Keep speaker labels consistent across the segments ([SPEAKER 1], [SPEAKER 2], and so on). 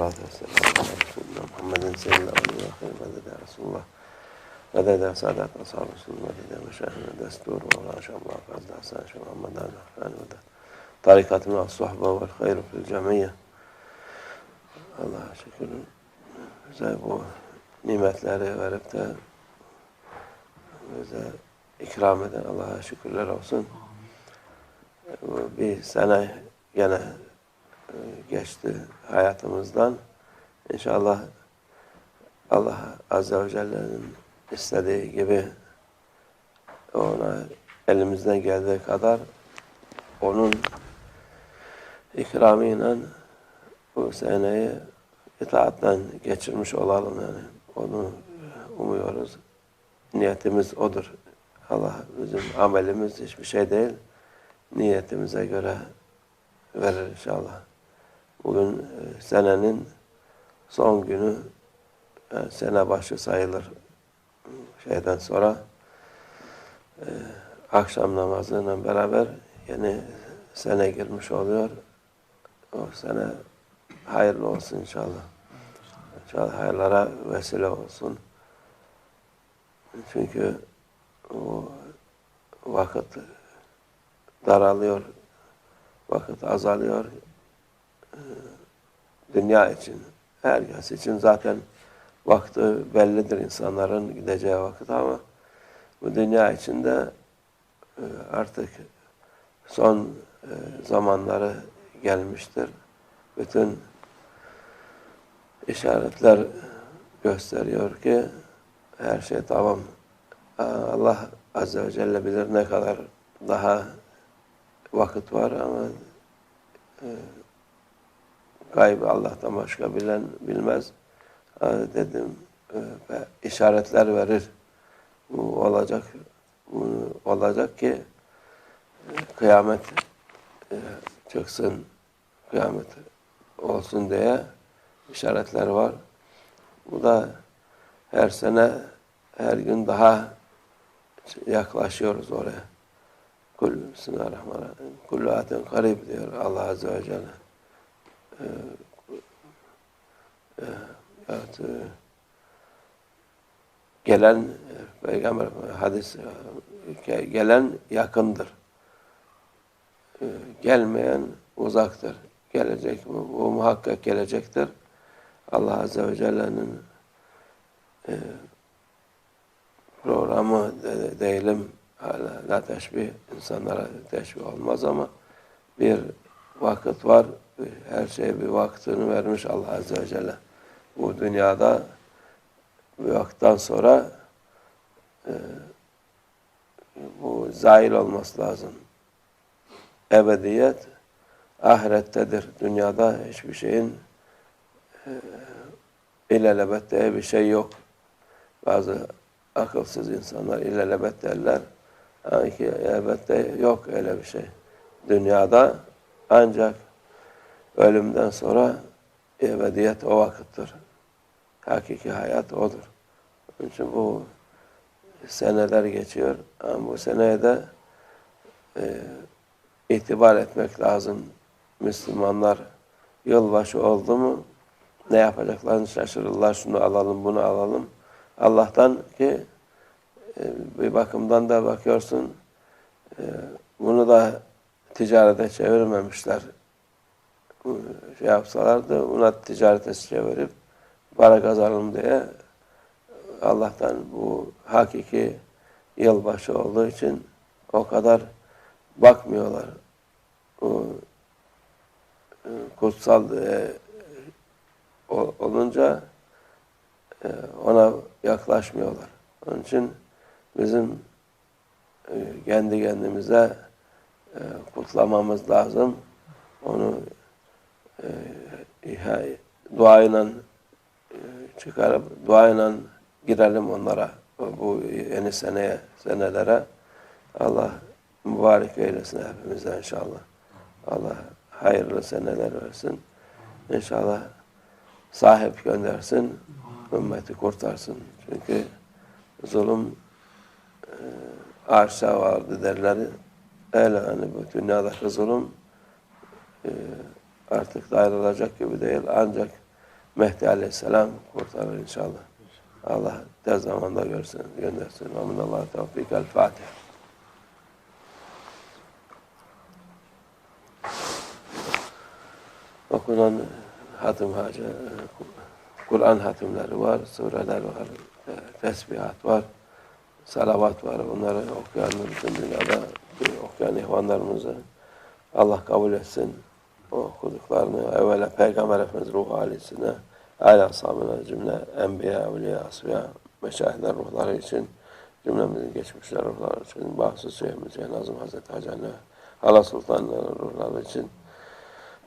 [SPEAKER 1] والصلاة والسلام على سيدنا محمد سيد الأولين والآخرين مدد يا رسول الله مدد سادات أصحاب رسول مدد مشاهد دستور ولا شاء الله قصد حسان شاء محمد أنا مدد طريقة مع الصحبة والخير في الجمعية Allah'a şükür bize bu nimetleri verip de bize ikram eden Allah'a şükürler olsun. Bir sene gene geçti hayatımızdan. İnşallah Allah Azze ve Celle'nin istediği gibi ona elimizden geldiği kadar onun ikramıyla bu seneyi itaatten geçirmiş olalım yani. Onu umuyoruz. Niyetimiz odur. Allah bizim amelimiz hiçbir şey değil. Niyetimize göre verir inşallah. Bugün e, senenin son günü yani e, sene başı sayılır şeyden sonra e, akşam namazıyla beraber yeni sene girmiş oluyor. O sene hayırlı olsun inşallah. İnşallah hayırlara vesile olsun. Çünkü o vakit daralıyor, vakit azalıyor dünya için, herkes için zaten vakti bellidir insanların gideceği vakit ama bu dünya içinde e, artık son e, zamanları gelmiştir. Bütün işaretler gösteriyor ki her şey tamam. Allah Azze ve Celle bilir ne kadar daha vakit var ama e, Gaybı Allah'tan başka bilen bilmez. Dedim e, ve işaretler verir. Bu olacak. Bu olacak ki e, kıyamet e, çıksın. Kıyamet olsun diye işaretler var. Bu da her sene her gün daha yaklaşıyoruz oraya. Kul Bismillahirrahmanirrahim. Kullu atin karib diyor Allah Azze ve Celle. Ee, e, evet, e, gelen e, peygamber hadis e, gelen yakındır. E, gelmeyen uzaktır. Gelecek bu O muhakkak gelecektir. Allah Azze ve Celle'nin e, programı de, değilim hala la teşbih insanlara teşbih olmaz ama bir vakit var. Her şeye bir vaktini vermiş Allah Azze ve Celle. Bu dünyada bir vaktten sonra e, bu zail olması lazım. Ebediyet ahirettedir. Dünyada hiçbir şeyin e, ilelebet diye bir şey yok. Bazı akılsız insanlar ilelebet derler. Yani ki elbette yok öyle bir şey. Dünyada ancak ölümden sonra ebediyet o vakıttır. Hakiki hayat odur. Onun için bu seneler geçiyor. Ama bu seneye de e, itibar etmek lazım. Müslümanlar yılbaşı oldu mu ne yapacaklarını şaşırırlar. Şunu alalım, bunu alalım. Allah'tan ki e, bir bakımdan da bakıyorsun e, bunu da ticarete çevirmemişler. Şey yapsalardı ona ticarete çevirip para kazanalım diye Allah'tan bu hakiki yılbaşı olduğu için o kadar bakmıyorlar. E, e, o kutsal olunca e, ona yaklaşmıyorlar. Onun için bizim kendi kendimize e, kutlamamız lazım. Onu e, duayla e, çıkarıp duayla girelim onlara bu yeni seneye, senelere. Allah mübarek eylesin hepimize inşallah. Allah hayırlı seneler versin. İnşallah sahip göndersin, ümmeti kurtarsın. Çünkü zulüm e, arşa vardı derler. Ela anibut dünyadaki zulüm e, artık dayanılacak gibi değil. Ancak Mehdi Aleyhisselam kurtarır inşallah. Allah tez zamanda görsün, göndersin. Amin Allah tevfik. El Fatiha. Okunan hatim hacı, Kur'an hatimleri var, sureler var, tesbihat var, salavat var. Bunları okuyanlar bütün dünyada okuyan ihvanlarımızı Allah kabul etsin. O okuduklarını evvela Peygamber Efendimiz ruh halisine aile ashabına cümle enbiya, evliya, asfiya, meşahitler ruhları için cümlemizin geçmişler ruhları için Bahsı Süheym Hüseyin Azim Hazreti Hacan'ı Hala Sultanların ruhları için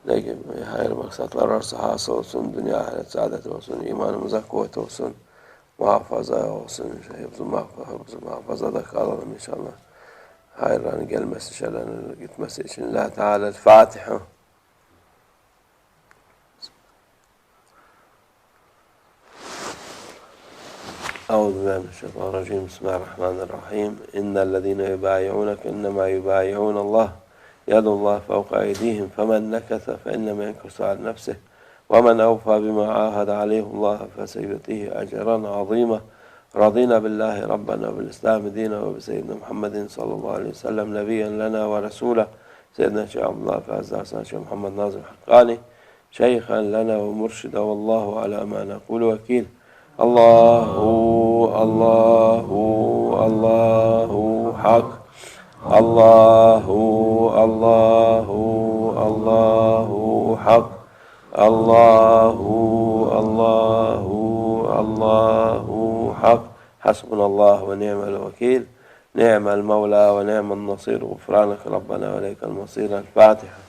[SPEAKER 1] ne gibi hayır maksatlar varsa hası olsun, dünya ahiret saadet olsun, imanımıza kuvvet olsun, muhafaza olsun, hepsi muhafaza, muhafaza da kalalım inşallah. هاي راني hayran gelmesi, şerlerin gitmesi için Allah Teala الفاتحة أعوذ بالله من الشيطان الرجيم بسم الله الرحمن الرحيم إن الذين يبايعونك إنما يبايعون الله يد الله فوق أيديهم فمن نكث فإنما ينكث عن نفسه ومن أوفى بما عاهد عليه الله فسيؤتيه أجرا عظيما رضينا بالله ربنا وبالإسلام دينا وبسيدنا محمد صلى الله عليه وسلم نبيا لنا ورسولا سيدنا شيخ عبد الله فاز شيخ محمد ناظم حقاني شيخا لنا ومرشدا والله على ما نقول وكيل الله الله الله حق الله الله الله حق الله الله الله حق حسبنا الله ونعم الوكيل نعم المولى ونعم النصير غفرانك ربنا وليك المصير الفاتحة